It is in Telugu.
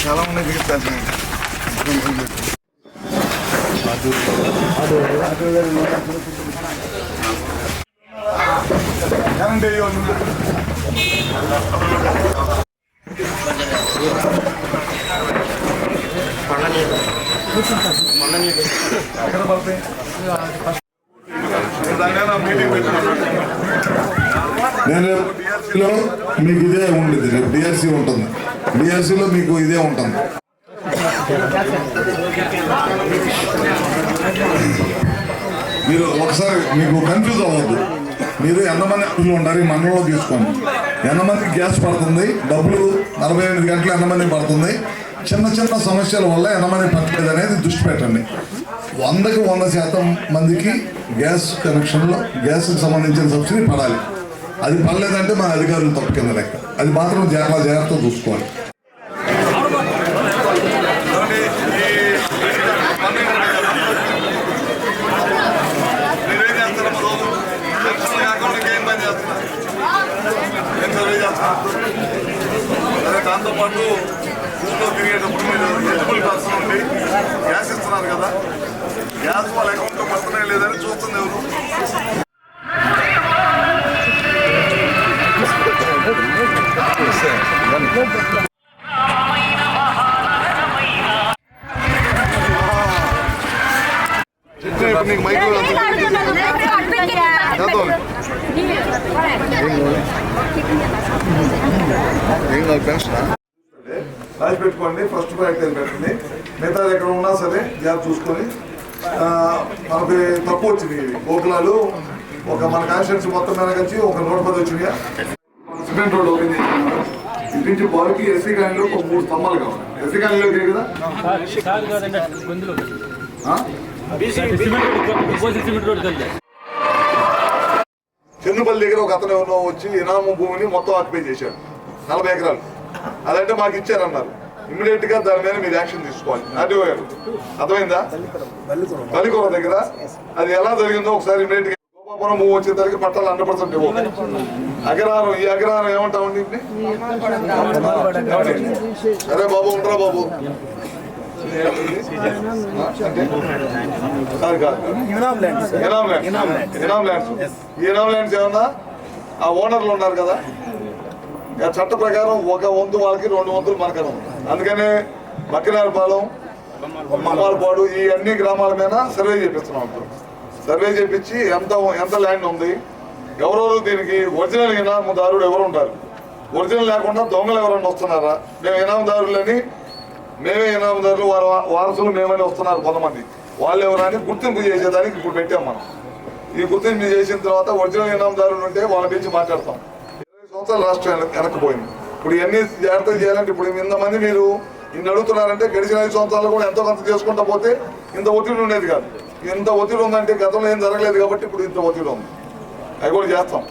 చాలా మంది దిగుతారు కరెంట్ ఎక్కడ పడతాయి దానికన్నా మీటింగ్ పెట్టుకున్నాను నేను డిఆర్సీలో మీకు ఇదే ఉండేది. రేపు డిఆర్సీ ఉంటుంది. డిఆర్సీలో మీకు ఇదే ఉంటుంది. మీరు ఒకసారి మీకు కన్ఫ్యూజ్ అవ్వద్దు. మీరు ఎంతమంది అప్పులు ఉండాలి మనలో తీసుకోండి ఎంతమంది గ్యాస్ పడుతుంది? డబ్బులు నలభై ఎనిమిది గంటలు ఎంతమంది పడుతుంది? చిన్న చిన్న సమస్యల వల్ల ఎంతమంది పట్టలేదు అనేది దృష్టి పెట్టండి. వందకి వంద శాతం మందికి గ్యాస్ కనెక్షన్లో గ్యాస్కి సంబంధించిన సబ్సిడీ పడాలి. అది పర్లేదంటే మా అధికారులు తప్పు కింద లెక్క. అది మాత్రం జాగ్రత్త జాగ్రత్త చూసుకోవాలి. మీరేం చేస్తారమ్మా కాకుండా పని దాంతోపాటు ఊళ్ళో తిరిగేటప్పుడు మీరు ఎలిజిబుల్ పర్సన్ ఉండి గ్యాస్ ఇస్తున్నారు కదా. గ్యాస్ వాళ్ళ అకౌంట్లో పడుతున్నాయి లేదని చూస్తుంది ఎవరు? నీకు మైక్ ఏం కాదు పెన్షన్ రాసి పెట్టుకోండి ఫస్ట్ ప్రయారిటీ పెట్టండి మిగతా ఎక్కడ ఉన్నా సరే జాబ్ చూసుకొని ఆ, మనకి తక్కువ వచ్చింది గోకులాలు ఒక మన కాన్స్టిట్యూన్సీ మొత్తం మీద కలిసి ఒక నూట పది వచ్చినాయా సిమెంట్ రోడ్ ఓపెన్ ఇటు నుంచి బాల్కి ఎస్సీ కాలనీలో ఒక మూడు స్తంభాలు కావాలి ఎస్సీ కాలనీలో కదా చెన్నుపల్లి దగ్గర ఒక అతను ఎవరో వచ్చి ఇనాము భూమిని మొత్తం ఆక్యుపై చేశాడు. నలభై ఎకరాలు. అదంటే మాకు ఇచ్చారన్నారు. ఇమీడియట్గా దాని మీద మీరు యాక్షన్ తీసుకోవాలి. ఆర్డీఓ గారు అర్థమైందా? బలికొర దగ్గర. అది ఎలా జరిగిందో ఒకసారి ఇమీడియట్గా గోపాపురం భూమి వచ్చేసరికి పట్టాలు హండ్రెడ్ పర్సెంట్ ఇవ్వాలి అగ్రహారం ఈ అగ్రహారం ఏమంటామండి? అరే బాబు ఉండరా బాబు? అంటే కాదు కాదు. ఇనామ్ ల్యాండ్స్ ఇనామ్ ల్యాండ్స్ ఈ ఇనామ్ ల్యాండ్స్ ఏమన్నా? ఆ ఓనర్లు ఉన్నారు కదా. ఇక చట్ట ప్రకారం ఒక వంతు వాళ్ళకి రెండు వంతులు మనకనే ఉంది. అందుకనే బక్కినారపాలెం బొమ్మాలపాడు ఈ అన్ని గ్రామాల మీద సర్వే చేపిస్తున్నాం ఇప్పుడు. సర్వే చేపించి ఎంత ఎంత ల్యాండ్ ఉంది ఎవరెవరు దీనికి ఒరిజినల్ ఇనామదారుడు ఎవరు ఉంటారు? ఒరిజినల్ లేకుండా దొంగలు ఎవరన్నా వస్తున్నారా? మేము ఇనామదారులని మేమే ఇనామదారులు వారి వారసులు మేమని వస్తున్నారు కొంతమంది. వాళ్ళు ఎవరని గుర్తింపు చేసేదానికి ఇప్పుడు పెట్టాం మనం. ఈ గుర్తింపు చేసిన తర్వాత ఒరిజినల్ ఇనామదారులు ఉంటే వాళ్ళ గురించి మాట్లాడతాం. ఇరవై సంవత్సరాలు రాష్ట్రం వెనక్కి- వెనక్కిపోయింది. ఇప్పుడు ఎన్ని జాగ్రత్తలు చేయాలంటే ఇప్పుడు ఇంతమంది మీరు ఇన్ని అడుగుతున్నారంటే గడిచిన ఐదు సంవత్సరాలు కూడా ఎంతో కొంత చేసుకుంటా పోతే ఇంత ఒత్తిడి ఉండేది కాదు. ఇంత ఒత్తిడి ఉందంటే గతంలో ఏం జరగలేదు కాబట్టి ఇప్పుడు ఇంత ఒత్తిడి ఉంది. అవి కూడా చేస్తాం.